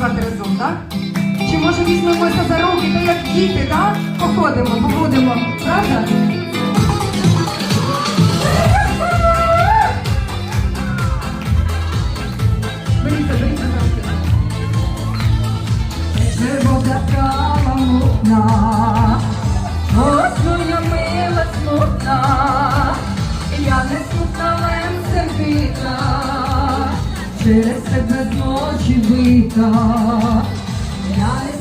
співпрацювати разом, так? Чи може візьмемося за руки, та як діти, так? Походимо, побудемо, правда? Беріться, беріться, Живо така мутна, ось моя мила смутна, я не смутна, але сердита через себе з очі. Я не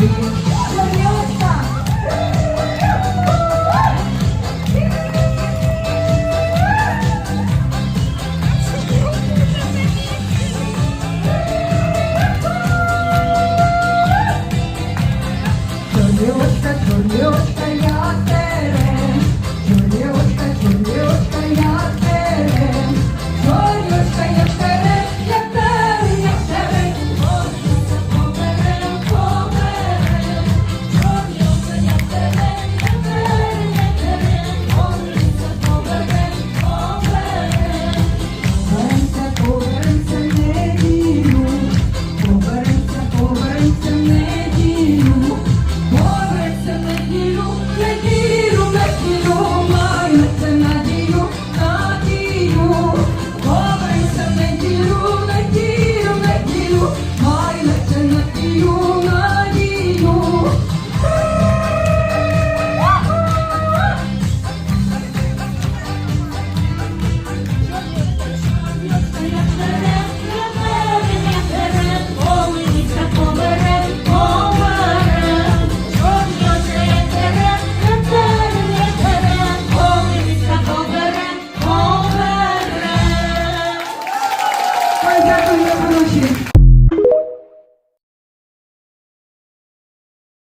You.